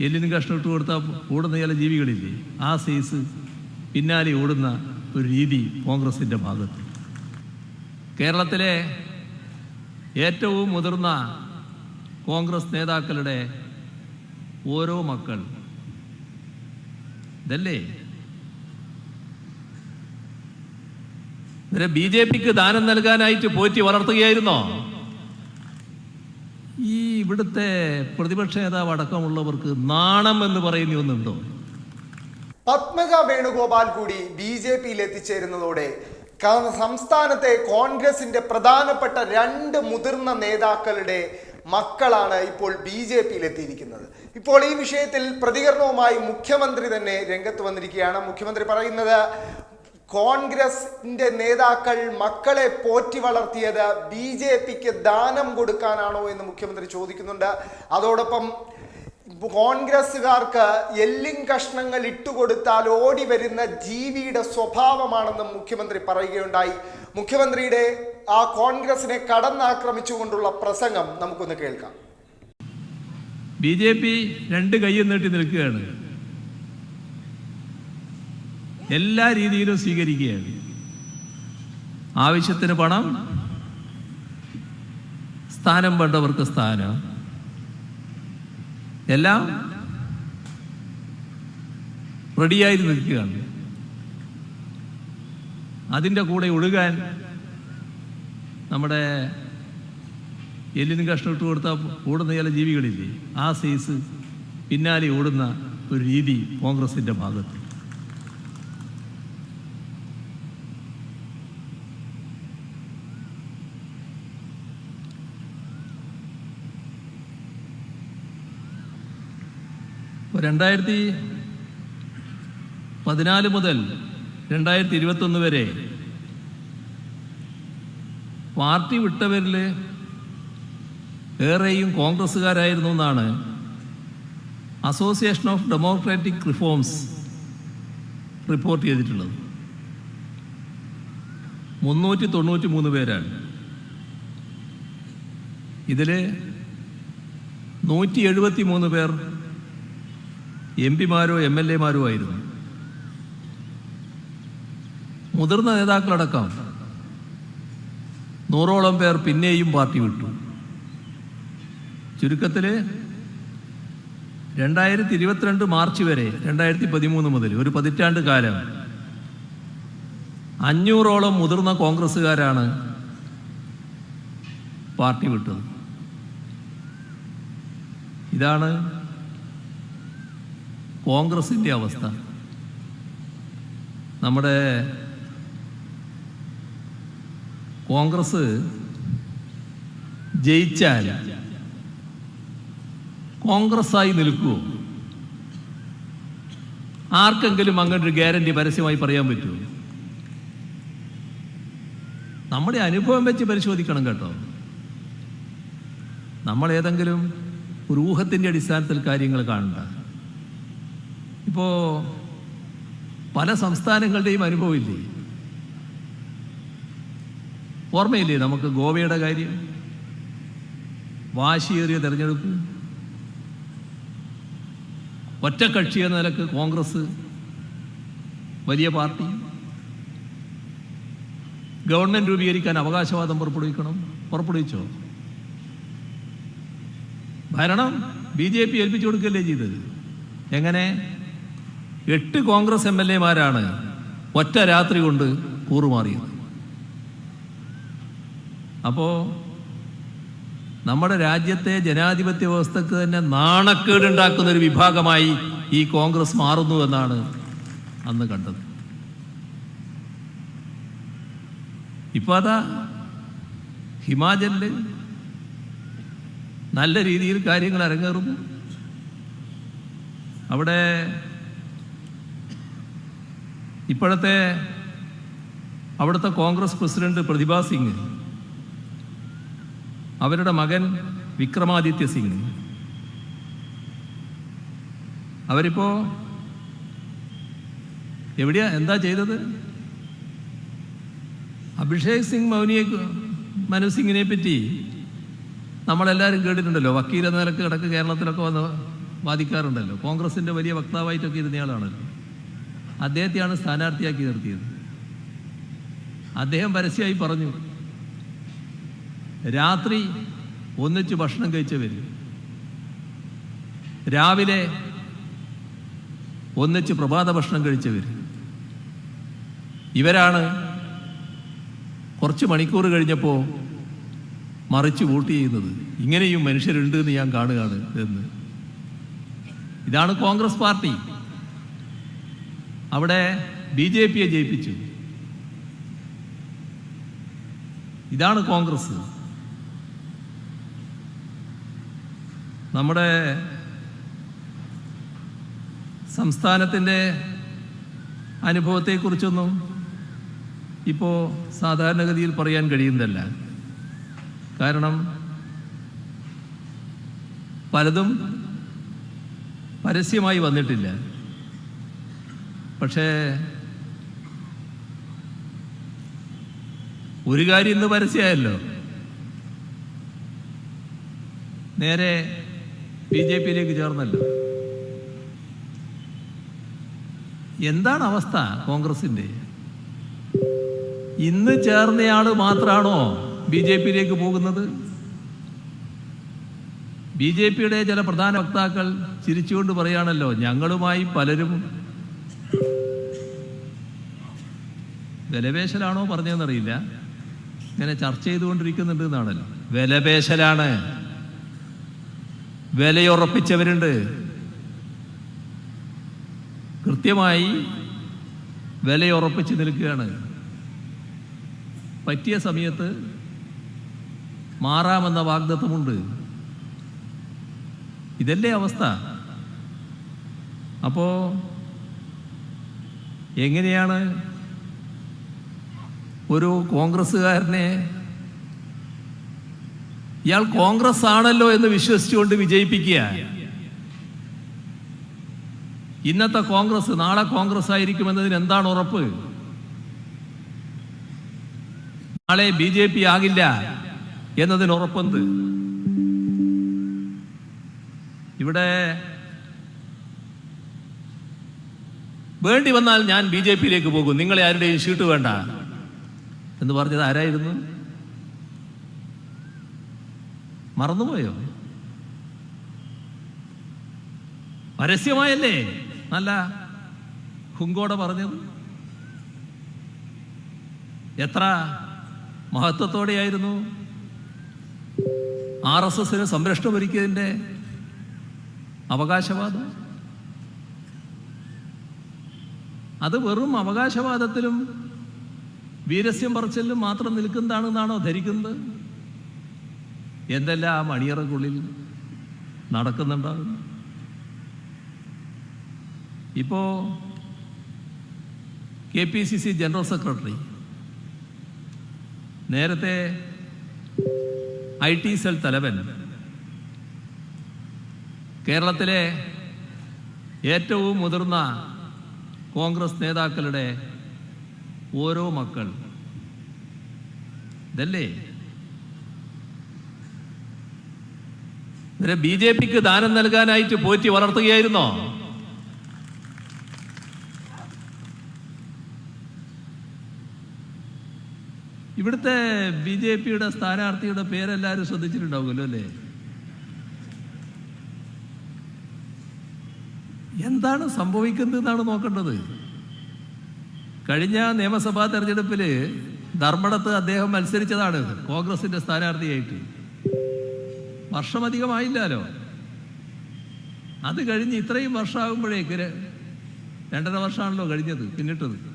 എല്ലിനും കഷ്ണം ഇട്ട് കൊടുത്താൽ ഓടുന്ന ചില ജീവികളില്ലേ ആ സൈസ് പിന്നാലെ ഓടുന്ന ഒരു രീതി കോൺഗ്രസിന്റെ ഭാഗത്ത്. കേരളത്തിലെ ഏറ്റവും മുതിർന്ന കോൺഗ്രസ് നേതാക്കളുടെ ഓരോ മക്കൾ. ഇതല്ലേ? ഇവരെ ബി ജെ പിക്ക് ദാനം നൽകാനായിട്ട് പോറ്റി വളർത്തുകയായിരുന്നോ? ഈ ഇവിടുത്തെ പ്രതിപക്ഷ നേതാവ് അടക്കമുള്ളവർക്ക് നാണം എന്ന് പറയുന്ന ഒന്നുണ്ടോ പത്മജ വേണുഗോപാൽ കൂടി ബി ജെ പിയിൽ എത്തിച്ചേരുന്നതോടെ സംസ്ഥാനത്തെ കോൺഗ്രസിന്റെ പ്രധാനപ്പെട്ട രണ്ട് മുതിർന്ന നേതാക്കളുടെ മക്കളാണ് ഇപ്പോൾ ബി ജെ പിയിൽ എത്തിയിരിക്കുന്നത്. ഇപ്പോൾ ഈ വിഷയത്തിൽ പ്രതികരണവുമായി മുഖ്യമന്ത്രി തന്നെ രംഗത്ത് വന്നിരിക്കുകയാണ്. മുഖ്യമന്ത്രി പറയുന്നത് കോൺഗ്രസിന്റെ നേതാക്കൾ മക്കളെ പോറ്റി വളർത്തിയത് ബി ജെ പിക്ക് ദാനം കൊടുക്കാനാണോ എന്ന് മുഖ്യമന്ത്രി ചോദിക്കുന്നുണ്ട്. അതോടൊപ്പം കോൺഗ്രസ്സുകാർക്ക് എല്ലിൻ കഷ്ണങ്ങൾ ഇട്ടുകൊടുത്താൽ ഓടി വരുന്ന ജീവിയുടെ സ്വഭാവമാണെന്നും മുഖ്യമന്ത്രി പറയുകയുണ്ടായി. മുഖ്യമന്ത്രിയുടെ ആ കോൺഗ്രസിനെ കടന്നാക്രമിച്ചുകൊണ്ടുള്ള പ്രസംഗം നമുക്കൊന്ന് കേൾക്കാം. ബി ജെ പി രണ്ട് കൈയും നീട്ടി നിൽക്കുകയാണ്. എല്ലാ രീതിയിലും സ്വീകരിക്കുകയാണ്. ആവശ്യത്തിന് പണം സ്ഥാനം വേണ്ടവർക്ക് സ്ഥാനം എല്ലാം റെഡിയായി നിൽക്കുകയാണ്. അതിന്റെ കൂടെ ഒഴുകാൻ നമ്മുടെ എല്ലിന് കഷ്ണം ഇട്ട് കൊടുത്താൽ ഓടുന്ന ചില ജീവികളില്ലേ ആ സൈസ് പിന്നാലെ ഓടുന്ന ഒരു രീതി കോൺഗ്രസിന്റെ ഭാഗത്ത്. രണ്ടായിരത്തി പതിനാല് മുതൽ രണ്ടായിരത്തി ഇരുപത്തൊന്ന് വരെ പാർട്ടി വിട്ടവരിൽ ഏറെയും കോൺഗ്രസ്സുകാരായിരുന്നു എന്നാണ് association of democratic reforms report ചെയ്തിട്ടുള്ളത്. മുന്നൂറ്റി തൊണ്ണൂറ്റി മൂന്ന് പേരാണ്. ഇതിൽ നൂറ്റി എഴുപത്തി മൂന്ന് പേർ എം പിമാരോ എം എൽ എമാരോ ആയിരുന്നു. മുതിർന്ന നേതാക്കളടക്കം നൂറോളം പേർ പിന്നെയും പാർട്ടി വിട്ടു. ചുരുക്കത്തിൽ രണ്ടായിരത്തി ഇരുപത്തിരണ്ട് മാർച്ച് വരെ രണ്ടായിരത്തി പതിമൂന്ന് മുതൽ ഒരു പതിറ്റാണ്ട് കാലം അഞ്ഞൂറോളം മുതിർന്ന കോൺഗ്രസ്സുകാരാണ് പാർട്ടി വിട്ടത്. ഇതാണ് കോൺഗ്രസിന്റെ അവസ്ഥ. നമ്മുടെ കോൺഗ്രസ് ജയിച്ചാൽ കോൺഗ്രസ്സായി നിൽക്കുമോ ആർക്കെങ്കിലും അങ്ങനെ ഒരു ഗ്യാരണ്ടി പരസ്യമായി പറയാൻ പറ്റുമോ നമ്മുടെ അനുഭവം വെച്ച് പരിശോധിക്കണം കേട്ടോ. നമ്മൾ ഏതെങ്കിലും ഒരു ഊഹത്തിന്റെ അടിസ്ഥാനത്തിൽ കാര്യങ്ങൾ കാണണ്ട. ഇപ്പോൾ പല സംസ്ഥാനങ്ങളുടെയും അനുഭവമില്ലേ? ഓർമ്മയില്ലേ നമുക്ക് ഗോവയുടെ കാര്യം? വാശിയേറിയ തെരഞ്ഞെടുപ്പ്. ഒറ്റക്കക്ഷി എന്ന നിലയ്ക്ക് കോൺഗ്രസ് വലിയ പാർട്ടി. ഗവൺമെന്റ് രൂപീകരിക്കാൻ അവകാശവാദം പുറപ്പെടുവിക്കണം. പുറപ്പെടുവിച്ചോ? ഭരണം ബി ജെ പി ഏൽപ്പിച്ചു കൊടുക്കുകയല്ലേ ചെയ്തത്? എങ്ങനെ? എട്ട് കോൺഗ്രസ് എം എൽ എമാരാണ് ഒറ്റ രാത്രി കൊണ്ട് കൂറുമാറിയത്. അപ്പോൾ നമ്മുടെ രാജ്യത്തെ ജനാധിപത്യ വ്യവസ്ഥക്ക് തന്നെ നാണക്കേടുണ്ടാക്കുന്ന ഒരു വിഭാഗമായി ഈ കോൺഗ്രസ് മാറുന്നു എന്നാണ് അന്ന് കണ്ടത്. ഇപ്പോൾ അതാ ഹിമാചലിൽ നല്ല രീതിയിൽ കാര്യങ്ങൾ അരങ്ങേറുന്നു. അവിടെ ഇപ്പോഴത്തെ അവിടുത്തെ കോൺഗ്രസ് പ്രസിഡന്റ് പ്രതിഭാ സിംഗ് അവരുടെ മകൻ വിക്രമാദിത്യ സിംഗ്. അവരിപ്പോ എവിടെയാ? എന്താ ചെയ്തത്? അഭിഷേക് സിംഗ് മൗനിയെ മനു സിംഗിനെ പറ്റി നമ്മളെല്ലാവരും കേട്ടിട്ടുണ്ടല്ലോ. വക്കീൽ എന്ന നിലയ്ക്ക് കിടക്ക് കേരളത്തിലൊക്കെ വന്ന് വാദിക്കാറുണ്ടല്ലോ. കോൺഗ്രസിന്റെ വലിയ വക്താവായിട്ടൊക്കെ ഇരുന്നയാളാണല്ലോ അദ്ദേഹത്തെയാണ് സ്ഥാനാർത്ഥിയാക്കി നിർത്തിയത്. അദ്ദേഹം പരസ്യമായി പറഞ്ഞു രാത്രി ഒന്നിച്ച് ഭക്ഷണം കഴിച്ചവർ രാവിലെ ഒന്നിച്ച് പ്രഭാത ഭക്ഷണം കഴിച്ചവർ ഇവരാണ് കുറച്ച് മണിക്കൂർ കഴിഞ്ഞപ്പോൾ മറിച്ച് വോട്ട് ചെയ്യുന്നത്. ഇങ്ങനെയും മനുഷ്യരുണ്ട് എന്ന് ഞാൻ കാണുകയാണ് എന്ന്. ഇതാണ് കോൺഗ്രസ് പാർട്ടി. അവിടെ ബി ജെ പിയെ ജയിപ്പിച്ചു. ഇതാണ് കോൺഗ്രസ്. നമ്മുടെ സംസ്ഥാനത്തിന്റെ അനുഭവത്തെക്കുറിച്ചൊന്നും ഇപ്പോൾ സാധാരണഗതിയിൽ പറയാൻ കഴിയുന്നതല്ല. കാരണം പലതും പരസ്യമായി വന്നിട്ടില്ല. പക്ഷേ ഒരു കാര്യം ഇന്ന് പരസ്യമായല്ലോ. നേരെ ബി ജെ പിയിലേക്ക് ചേർന്നല്ലോ. എന്താണ് അവസ്ഥ കോൺഗ്രസിന്റെ ഇന്ന് ചേർന്നയാൾ മാത്രമാണോ ബി ജെ പിയിലേക്ക് പോകുന്നത്? ബി ജെ പിയുടെ ചില പ്രധാന വക്താക്കൾ ചിരിച്ചുകൊണ്ട് പറയുകയാണല്ലോ ഞങ്ങളുമായി പലരും വിലപേശലാണോ പറഞ്ഞതെന്നറിയില്ല. ഇങ്ങനെ ചർച്ച ചെയ്തുകൊണ്ടിരിക്കുന്നുണ്ട് എന്നാണല്ലോ. വിലപേശലാണ്. വിലയുറപ്പിച്ചവരുണ്ട്. കൃത്യമായി വിലയുറപ്പിച്ച് നിൽക്കുകയാണ്. പറ്റിയ സമയത്ത് മാറാമെന്ന വാഗ്ദത്വമുണ്ട് ഇതല്ലേ അവസ്ഥ. അപ്പോ എങ്ങനെയാണ് ഒരു കോൺഗ്രസ്സുകാരനെ ഇയാൾ കോൺഗ്രസ് ആണല്ലോ എന്ന് വിശ്വസിച്ചുകൊണ്ട് വിജയിപ്പിക്കുക? ഇന്നത്തെ കോൺഗ്രസ് നാളെ കോൺഗ്രസ് ആയിരിക്കും ആയിരിക്കുമെന്നതിന് എന്താണ് ഉറപ്പ്? നാളെ ബി ജെ പി ആകില്ല എന്നതിന് ഉറപ്പെന്ത്? ഇവിടെ വേണ്ടി വന്നാൽ ഞാൻ ബി ജെ പിയിലേക്ക് പോകും. നിങ്ങളെ ആരുടെയും ഷീട്ട് വേണ്ട. എന്ന് പറഞ്ഞത് ആരായിരുന്നു? മറന്നുപോയോ? പരസ്യമായല്ലേ? നല്ല ഹുങ്കോടെ പറഞ്ഞത്. എത്ര മഹത്വത്തോടെയായിരുന്നു? ആർ എസ് എസിന് സംരക്ഷണം ഒരുക്കിയതിന്റെ അവകാശവാദം? അത് വെറും അവകാശവാദത്തിലും വീരസ്യം പറച്ചിലും മാത്രം നിൽക്കുന്നതാണെന്നാണോ ധരിക്കുന്നത്? എന്തെല്ലാം ആ മണിയറക്കുള്ളിൽ നടക്കുന്നുണ്ടാകും? ഇപ്പോ K P C C general secretary നേരത്തെ ഐ ടി സെൽ തലവൻ കേരളത്തിലെ ഏറ്റവും മുതിർന്ന കോൺഗ്രസ് നേതാക്കളുടെ ഓരോ മക്കൾ. ഇതല്ലേ? ഇവരെ ബി ജെ പിക്ക് ദാനം നൽകാനായിട്ട് പോറ്റി വളർത്തുകയായിരുന്നോ? ഇവിടുത്തെ ബി ജെ പിയുടെ സ്ഥാനാർത്ഥിയുടെ പേരെല്ലാവരും ശ്രദ്ധിച്ചിട്ടുണ്ടാവുമല്ലോ അല്ലേ? എന്താണ് സംഭവിക്കുന്നത് എന്നാണ് നോക്കേണ്ടത്. കഴിഞ്ഞ നിയമസഭാ തെരഞ്ഞെടുപ്പിൽ ധർമ്മടത്ത് അദ്ദേഹം മത്സരിച്ചതാണ് കോൺഗ്രസിന്റെ സ്ഥാനാർത്ഥിയായിട്ട്. വർഷമധികമായില്ലല്ലോ. അത് കഴിഞ്ഞ് ഇത്രയും വർഷമാകുമ്പോഴേക്ക് രണ്ടര വർഷമാണല്ലോ കഴിഞ്ഞത് പിന്നിട്ടത്.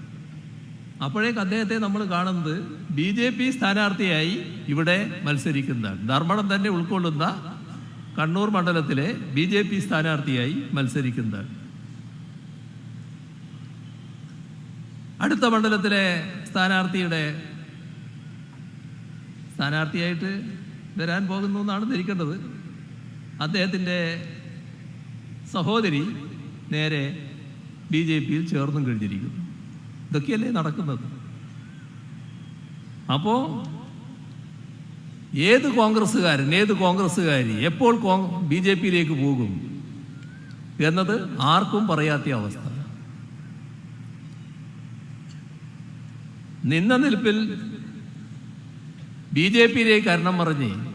അപ്പോഴേക്ക് അദ്ദേഹത്തെ നമ്മൾ കാണുന്നത് ബി ജെ പി സ്ഥാനാർത്ഥിയായി ഇവിടെ മത്സരിക്കുന്നതാണ്. ധർമ്മടം തന്നെ ഉൾക്കൊള്ളുന്ന കണ്ണൂർ മണ്ഡലത്തിലെ ബി ജെ പി സ്ഥാനാർത്ഥിയായി മത്സരിക്കുന്നതാണ് അടുത്ത മണ്ഡലത്തിലെ സ്ഥാനാർത്ഥിയുടെ സ്ഥാനാർത്ഥിയായിട്ട് വരാൻ പോകുന്നു എന്നാണ് ധരിക്കേണ്ടത്. അദ്ദേഹത്തിന്റെ സഹോദരി നേരെ ബി ജെ പിയിൽ ചേർന്നും കഴിഞ്ഞിരിക്കുന്നു. ഇതൊക്കെയല്ലേ നടക്കുന്നത്? അപ്പോ ഏത് കോൺഗ്രസ്സുകാരൻ ഏത് കോൺഗ്രസ്സുകാരി എപ്പോൾ ബി ജെ പിയിലേക്ക് പോകും? എന്നത് ആർക്കും പറയാത്ത അവസ്ഥ. നിന്ന നിൽപ്പിൽ ബി ജെ പിയിലേക്ക് കരണം പറഞ്ഞ്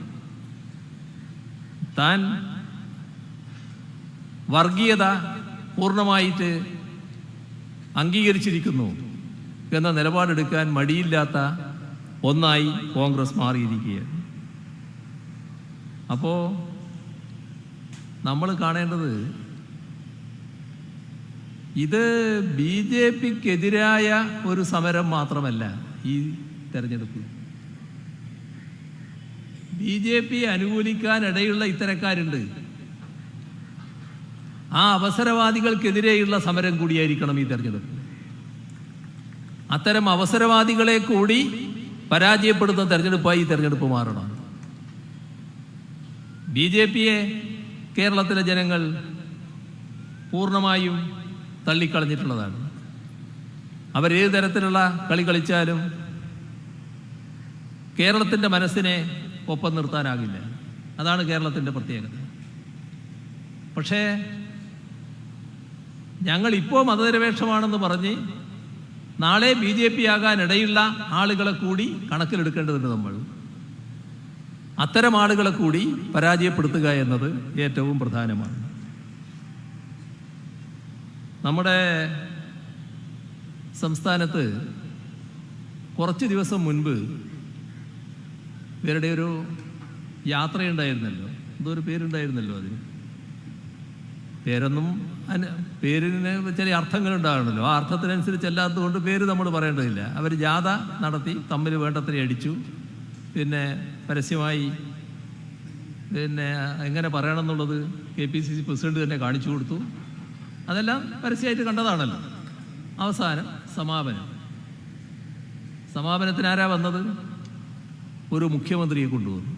താൻ വർഗീയത പൂർണമായിട്ട് അംഗീകരിച്ചിരിക്കുന്നു എന്ന നിലപാടെടുക്കാൻ മടിയില്ലാത്ത ഒന്നായി കോൺഗ്രസ് മാറിയിരിക്കുകയാണ്. അപ്പോൾ നമ്മൾ കാണേണ്ടത് ഇത് ബി ജെ പിക്കെതിരായ ഒരു സമരം മാത്രമല്ല ഈ തെരഞ്ഞെടുപ്പ്. ബി ജെ പി അനുകൂലിക്കാനിടയുള്ള ഇത്തരക്കാരുണ്ട്. ആ അവസരവാദികൾക്കെതിരെയുള്ള സമരം കൂടിയായിരിക്കണം ഈ തെരഞ്ഞെടുപ്പ്. അത്തരം അവസരവാദികളെ കൂടി പരാജയപ്പെടുന്ന തെരഞ്ഞെടുപ്പായി ഈ തെരഞ്ഞെടുപ്പ് മാറണം. ബി ജെ പിയെ കേരളത്തിലെ ജനങ്ങൾ പൂർണമായും തള്ളിക്കളഞ്ഞിട്ടുള്ളതാണ്. അവരേത് തരത്തിലുള്ള കളി കളിച്ചാലും കേരളത്തിന്റെ മനസ്സിനെ ഒപ്പം നിർത്താനാകില്ല. അതാണ് കേരളത്തിന്റെ പ്രത്യേകത. പക്ഷേ ഞങ്ങൾ ഇപ്പോൾ മതനിരപേക്ഷമാണെന്ന് പറഞ്ഞ് നാളെ ബി ജെ പി ആകാനിടയുള്ള ആളുകളെ കൂടി കണക്കിലെടുക്കേണ്ടതുണ്ട് നമ്മൾ. അത്തരം ആളുകളെ കൂടി പരാജയപ്പെടുത്തുക എന്നത് ഏറ്റവും പ്രധാനമാണ്. നമ്മുടെ സംസ്ഥാനത്ത് കുറച്ച് ദിവസം മുൻപ് ഇവരുടെ ഒരു യാത്രയുണ്ടായിരുന്നല്ലോ. എന്തോ ഒരു പേരുണ്ടായിരുന്നല്ലോ അതിന്? പേരൊന്നും പേരിന് ചില അർത്ഥങ്ങളുണ്ടാകണമല്ലോ ആ അർത്ഥത്തിനനുസരിച്ച് അല്ലാത്തതുകൊണ്ട് പേര് നമ്മൾ പറയേണ്ടതില്ല. അവർ ജാഥ നടത്തി തമ്മിൽ വേണ്ടത്ര അടിച്ചു. പിന്നെ പരസ്യമായി പിന്നെ എങ്ങനെ പറയണം എന്നുള്ളത് K P C C president തന്നെ കാണിച്ചു കൊടുത്തു. അതെല്ലാം പരസ്യമായിട്ട് കണ്ടതാണല്ലോ. അവസാനം സമാപനം. സമാപനത്തിന് ആരാ വന്നത്? ഒരു മുഖ്യമന്ത്രിയെ കൊണ്ടുവന്നു.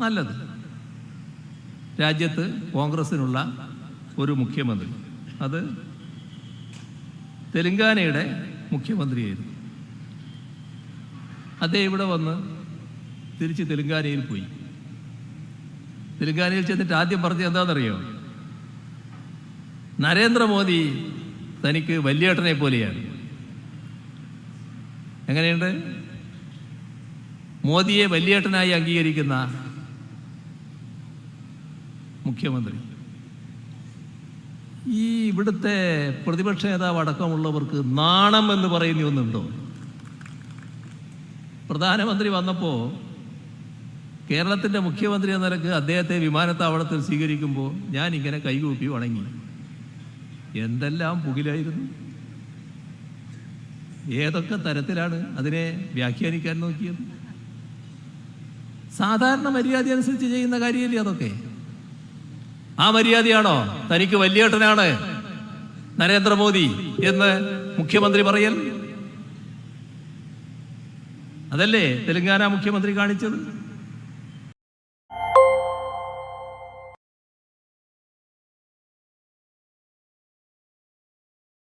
നല്ലത്. രാജ്യത്ത് കോൺഗ്രസിനുള്ള ഒരു മുഖ്യമന്ത്രി. അത് തെലങ്കാനയുടെ മുഖ്യമന്ത്രിയായിരുന്നു. അദ്ദേഹം ഇവിടെ വന്ന് തിരിച്ച് തെലുങ്കാനയിൽ പോയി. തെലുങ്കാനയിൽ ചെന്നിട്ട് ആദ്യം പറഞ്ഞത് എന്താണെന്നറിയോ? നരേന്ദ്രമോദി തനിക്ക് വലിയേട്ടനെ പോലെയാണ്. എങ്ങനെയുണ്ട്? മോദിയെ വലിയേട്ടനായി അംഗീകരിക്കുന്ന മുഖ്യമന്ത്രി. ഈ ഇവിടുത്തെ പ്രതിപക്ഷ നേതാവ് അടക്കമുള്ളവർക്ക് നാണം എന്ന് പറയുന്ന ഒന്നുണ്ടോ? പ്രധാനമന്ത്രി വന്നപ്പോൾ കേരളത്തിന്റെ മുഖ്യമന്ത്രി എന്ന നിലയ്ക്ക് അദ്ദേഹത്തെ വിമാനത്താവളത്തിൽ സ്വീകരിക്കുമ്പോൾ ഞാൻ ഇങ്ങനെ കൈകൂപ്പി വണങ്ങി. എന്തെല്ലാം പുകിലായിരുന്നു. ഏതൊക്കെ തരത്തിലാണ് അതിനെ വ്യാഖ്യാനിക്കാൻ നോക്കിയത്. സാധാരണ മര്യാദ അനുസരിച്ച് ചെയ്യുന്ന കാര്യമല്ലേ അതൊക്കെ. ആ മര്യാദയാണോ? തനിക്ക് വലിയേട്ടനാണ് നരേന്ദ്രമോദി എന്ന് മുഖ്യമന്ത്രി പറയൽ. അതല്ലേ തെലങ്കാന മുഖ്യമന്ത്രി കാണിച്ചത്?